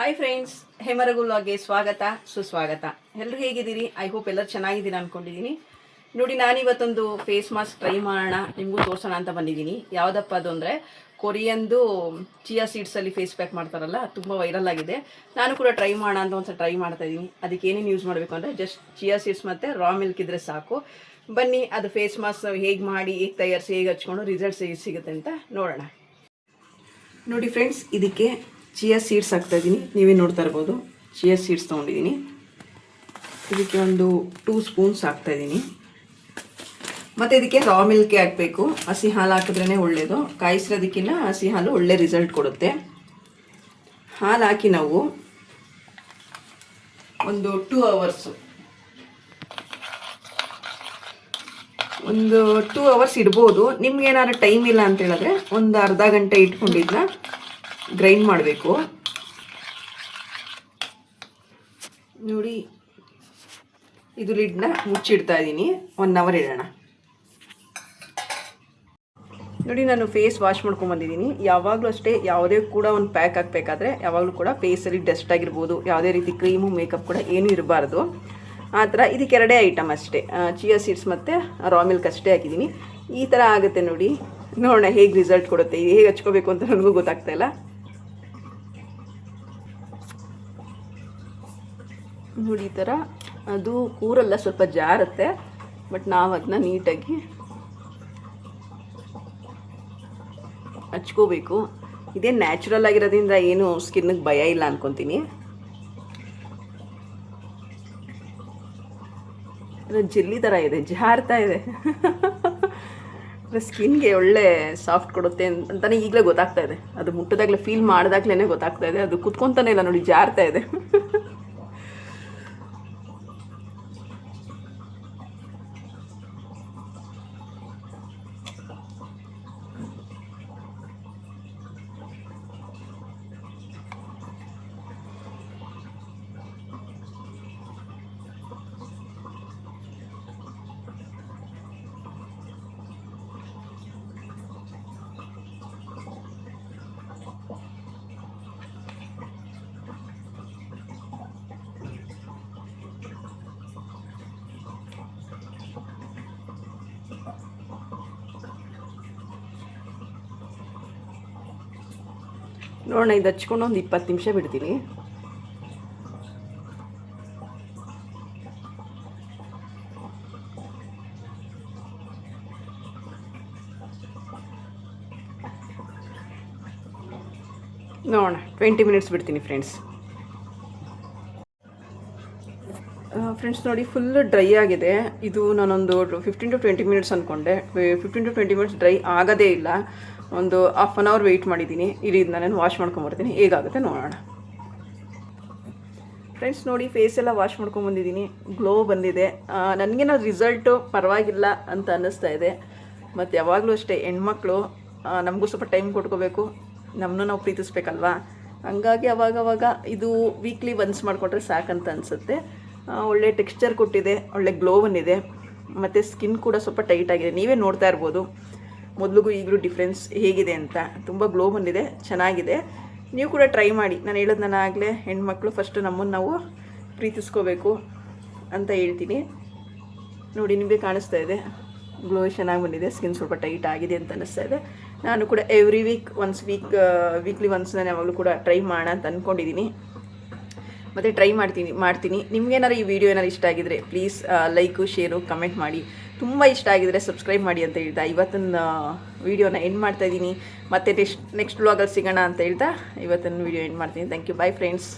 Hi friends ಹೇಮರಗುಲ್ವಾಗೆ ಸ್ವಾಗತ, ಸುಸ್ವಾಗತ. ಎಲ್ಲರೂ ಹೇಗಿದ್ದೀರಿ? ಐ ಹೋಪ್ ಎಲ್ಲರೂ ಚೆನ್ನಾಗಿದ್ದೀರಾ ಅನ್ಕೊಂಡಿದ್ದೀನಿ. ನೋಡಿ, ನಾನಿವತ್ತೊಂದು ಫೇಸ್ ಮಾಸ್ಕ್ ಟ್ರೈ ಮಾಡೋಣ, ನಿಮಗೂ ತೋರಿಸೋಣ ಅಂತ ಬಂದಿದ್ದೀನಿ. ಯಾವುದಪ್ಪ ಅದು ಅಂದರೆ ಕೊರಿಯನ್ದು ಚಿಯಾ ಸೀಡ್ಸಲ್ಲಿ ಫೇಸ್ ಪ್ಯಾಕ್ ಮಾಡ್ತಾರಲ್ಲ ತುಂಬ ವೈರಲ್ ಆಗಿದೆ. ನಾನು ಕೂಡ ಟ್ರೈ ಮಾಡೋಣ ಅಂತ ಒಂದ್ಸಲ ಟ್ರೈ ಮಾಡ್ತಾ ಇದ್ದೀನಿ. ಅದಕ್ಕೆ ಏನೇನು ಯೂಸ್ ಮಾಡಬೇಕು ಅಂದರೆ ಜಸ್ಟ್ ಚಿಯಾ ಸೀಡ್ಸ್ ಮತ್ತು ರಾ ಮಿಲ್ಕ್ ಇದ್ರೆ ಸಾಕು. ಬನ್ನಿ, ಅದು ಫೇಸ್ ಮಾಸ್ಕ್ ಹೇಗೆ ಮಾಡಿ, ಹೇಗೆ ತಯಾರಿಸಿ, ಹೇಗೆ ಹಚ್ಕೊಂಡು ರಿಸಲ್ಟ್ಸ್ ಹೇಗೆ ಸಿಗುತ್ತೆ ಅಂತ ನೋಡೋಣ. ನೋಡಿ ಫ್ರೆಂಡ್ಸ್ ಇದಕ್ಕೆ ಚಿಯಾ ಸೀಡ್ಸ್ ಹಾಕ್ತಾ ಇದ್ದೀನಿ. ನೀವೇ ನೋಡ್ತಾ ಇರ್ಬೋದು. ಚಿಯಾ ಸೀಡ್ಸ್ ತೊಗೊಂಡಿದ್ದೀನಿ. ಇದಕ್ಕೆ ಒಂದು ಟೂ ಸ್ಪೂನ್ಸ್ ಹಾಕ್ತಾ ಇದ್ದೀನಿ. ಮತ್ತು ಇದಕ್ಕೆ ರಾ ಮಿಲ್ಕೆ ಹಾಕಬೇಕು. ಹಸಿ ಹಾಲು ಹಾಕಿದ್ರೇ ಒಳ್ಳೆಯದು ಕಾಯಿಸಿರೋದಕ್ಕಿಂತ ಹಸಿ ಹಾಲು ಒಳ್ಳೆ ರಿಸಲ್ಟ್ ಕೊಡುತ್ತೆ. ಹಾಲು ಹಾಕಿ ನಾವು ಒಂದು ಟೂ ಅವರ್ಸು ಒಂದು ಟೂ ಅವರ್ಸ್ ಇಡ್ಬೋದು. ನಿಮ್ಗೆ ಏನಾದ್ರು ಟೈಮ್ ಇಲ್ಲ ಅಂತ ಹೇಳಿದ್ರೆ ಒಂದು ಅರ್ಧ ಗಂಟೆ ಇಟ್ಕೊಂಡಿದ್ನ. ಗ್ರೈಂಡ್ ಮಾಡಬೇಕು. ನೋಡಿ, ಇದು ಲಿಡ್ನ ಮುಚ್ಚಿಡ್ತಾ ಇದ್ದೀನಿ. ಒನ್ ಅವರ್ ಇಡೋಣ. ನೋಡಿ, ನಾನು ಫೇಸ್ ವಾಶ್ ಮಾಡ್ಕೊಂಬಂದಿದ್ದೀನಿ ಯಾವಾಗಲೂ ಅಷ್ಟೇ ಯಾವುದೇ ಕೂಡ ಒಂದು ಪ್ಯಾಕ್ ಹಾಕಬೇಕಾದ್ರೆ ಯಾವಾಗಲೂ ಕೂಡ ಫೇಸಲ್ಲಿ ಡಸ್ಟ್ ಆಗಿರ್ಬೋದು, ಯಾವುದೇ ರೀತಿ ಕ್ರೀಮು ಮೇಕಪ್ ಕೂಡ ಏನೂ ಇರಬಾರ್ದು. ಆ ಥರ ಇದಕ್ಕೆ ಎರಡೇ ಐಟಮ್ ಅಷ್ಟೇ. ಚಿಯಾ ಸೀಡ್ಸ್ ಮತ್ತು ರಾ ಮಿಲ್ಕ್ ಅಷ್ಟೇ ಹಾಕಿದ್ದೀನಿ. ಈ ಥರ ಆಗುತ್ತೆ ನೋಡಿ. ನೋಡೋಣ ಹೇಗೆ ರಿಸಲ್ಟ್ ಕೊಡುತ್ತೆ ಹೇಗೆ ಹಚ್ಕೋಬೇಕು ಅಂತ ನನಗೂ ಗೊತ್ತಾಗ್ತಾ ಇಲ್ಲ. ನೋಡಿ ಈ ಥರ ಅದು ಕೂರಲ್ಲ ಸ್ವಲ್ಪ ಜಾರುತ್ತೆ ಬಟ್ ನಾವು ಅದನ್ನ ನೀಟಾಗಿ ಹಚ್ಕೋಬೇಕು. ಇದೇ ನ್ಯಾಚುರಲ್ ಆಗಿರೋದ್ರಿಂದ ಏನು ಸ್ಕಿನ್ಗೆ ಭಯ ಇಲ್ಲ ಅನ್ಕೊತೀನಿ. ಜೆಲ್ಲಿ ಥರ ಇದೆ, ಜಾರ್ತಾ ಇದೆ. ಸ್ಕಿನ್ಗೆ ಒಳ್ಳೆ ಸಾಫ್ಟ್ ಕೊಡುತ್ತೆ ಅಂತಲೇ ಈಗಲೇ ಗೊತ್ತಾಗ್ತಾ ಇದೆ. ಅದು ಮುಟ್ಟದಾಗಲೇ ಫೀಲ್ ಮಾಡಿದಾಗ್ಲೇ ಗೊತ್ತಾಗ್ತಾ ಇದೆ. ಅದು ಕುತ್ಕೊಂತಾನೆ ಇಲ್ಲ ನೋಡಿ, ಜಾರ್ತಾ ಇದೆ. ನೋಡೋಣ, ಇದು ಹಚ್ಕೊಂಡು ಒಂದು ಇಪ್ಪತ್ತು ನಿಮಿಷ ಬಿಡ್ತೀನಿ. ನೋಡೋಣ ಟ್ವೆಂಟಿ ಮಿನಿಟ್ಸ್ ಬಿಡ್ತೀನಿ ಫ್ರೆಂಡ್ಸ್ ಫ್ರೆಂಡ್ಸ್ ನೋಡಿ ಫುಲ್ ಡ್ರೈ ಆಗಿದೆ. ಇದು ನಾನೊಂದು ಫಿಫ್ಟೀನ್ ಟು ಟ್ವೆಂಟಿ ಮಿನಿಟ್ಸ್ ಅಂದ್ಕೊಂಡೆ fifteen to twenty minutes dry ಆಗೋದೇ ಇಲ್ಲ. ಒಂದು ಹಾಫ್ ಆನ್ ಅವರ್ ವೆಯ್ಟ್ ಮಾಡಿದ್ದೀನಿ. ಇಡೀ ನಾನು ವಾಶ್ ಮಾಡ್ಕೊಂಬರ್ತೀನಿ. ಹೇಗಾಗುತ್ತೆ ನೋಡೋಣ. ಫ್ರೆಂಡ್ಸ್ ನೋಡಿ ಫೇಸ್ ಎಲ್ಲ ವಾಶ್ ಮಾಡ್ಕೊಂಬಂದಿದ್ದೀನಿ. ಗ್ಲೋ ಬಂದಿದೆ. ನನಗೇನೋ ರಿಸಲ್ಟು ಪರವಾಗಿಲ್ಲ ಅಂತ ಅನ್ನಿಸ್ತಾ ಇದೆ. ಮತ್ತು ಯಾವಾಗಲೂ ಅಷ್ಟೇ, ಹೆಣ್ಮಕ್ಳು ನಮಗೂ ಸ್ವಲ್ಪ ಟೈಮ್ ಕೊಟ್ಕೋಬೇಕು. ನಮ್ಮನ್ನು ನಾವು ಪ್ರೀತಿಸ್ಬೇಕಲ್ವಾ? ಹಂಗಾಗಿ ಅವಾಗವಾಗ ಇದು ವೀಕ್ಲಿ ಒನ್ಸ್ ಮಾಡಿಕೊಟ್ರೆ ಸಾಕಂತ ಅನಿಸುತ್ತೆ. ಒಳ್ಳೆ ಟೆಕ್ಸ್ಚರ್ ಕೊಟ್ಟಿದೆ, ಒಳ್ಳೆ ಗ್ಲೋ ಬಂದಿದೆ. ಮತ್ತು ಸ್ಕಿನ್ ಕೂಡ ಸ್ವಲ್ಪ ಟೈಟ್ ಆಗಿದೆ. ನೀವೇ ನೋಡ್ತಾ ಇರ್ಬೋದು. ಮೊದಲಿಗೂ ಈಗಲೂ ಡಿಫ್ರೆನ್ಸ್ ಹೇಗಿದೆ ಅಂತ. ತುಂಬ ಗ್ಲೋ ಬಂದಿದೆ, ಚೆನ್ನಾಗಿದೆ. ನೀವು ಕೂಡ ಟ್ರೈ ಮಾಡಿ. ನಾನು ಹೇಳೋದು ನಾನು ಆಗಲೇ ಹೆಣ್ಮಕ್ಳು ಫಸ್ಟು ನಮ್ಮನ್ನು ನಾವು ಪ್ರೀತಿಸ್ಕೋಬೇಕು ಅಂತ ಹೇಳ್ತೀನಿ. ನೋಡಿ, ನಿಮಗೆ ಕಾಣಿಸ್ತಾ ಇದೆ. ಗ್ಲೋ ಚೆನ್ನಾಗಿ ಬಂದಿದೆ ಸ್ಕಿನ್ ಸ್ವಲ್ಪ ಟೈಟ್ ಆಗಿದೆ ಅಂತ ಅನ್ನಿಸ್ತಾ ಇದೆ. ನಾನು ಕೂಡ every week once week weekly once ನಾನು ಯಾವಾಗಲೂ ಕೂಡ ಟ್ರೈ ಮಾಡೋಣ ಅಂತ ಅಂದ್ಕೊಂಡಿದ್ದೀನಿ ಮತ್ತು ಟ್ರೈ ಮಾಡ್ತೀನಿ ಮಾಡ್ತೀನಿ. ನಿಮ್ಗೇನಾರು ಈ ವಿಡಿಯೋ ಏನಾರು ಇಷ್ಟ ಆಗಿದ್ರೆ ಪ್ಲೀಸ್ ಲೈಕು ಶೇರು ಕಮೆಂಟ್ ಮಾಡಿ. ತುಂಬ ಇಷ್ಟ ಆಗಿದ್ರೆ ಸಬ್ಸ್ಕ್ರೈಬ್ ಮಾಡಿ ಅಂತ ಹೇಳ್ತಾ ಇವತ್ತಿನ ವೀಡಿಯೋನ ಎಂಡ್ ಮಾಡ್ತಾ ಇದ್ದೀನಿ. ಮತ್ತೆ ನೆಕ್ಸ್ಟ್ ನೆಕ್ಸ್ಟ್ ವ್ಲಾಗಲ್ಲಿ ಸಿಗೋಣ ಅಂತ ಹೇಳ್ತಾ ಇವತ್ತಿನ ವೀಡಿಯೋ ಎಂಡ್ ಮಾಡ್ತೀನಿ. Thank you bye friends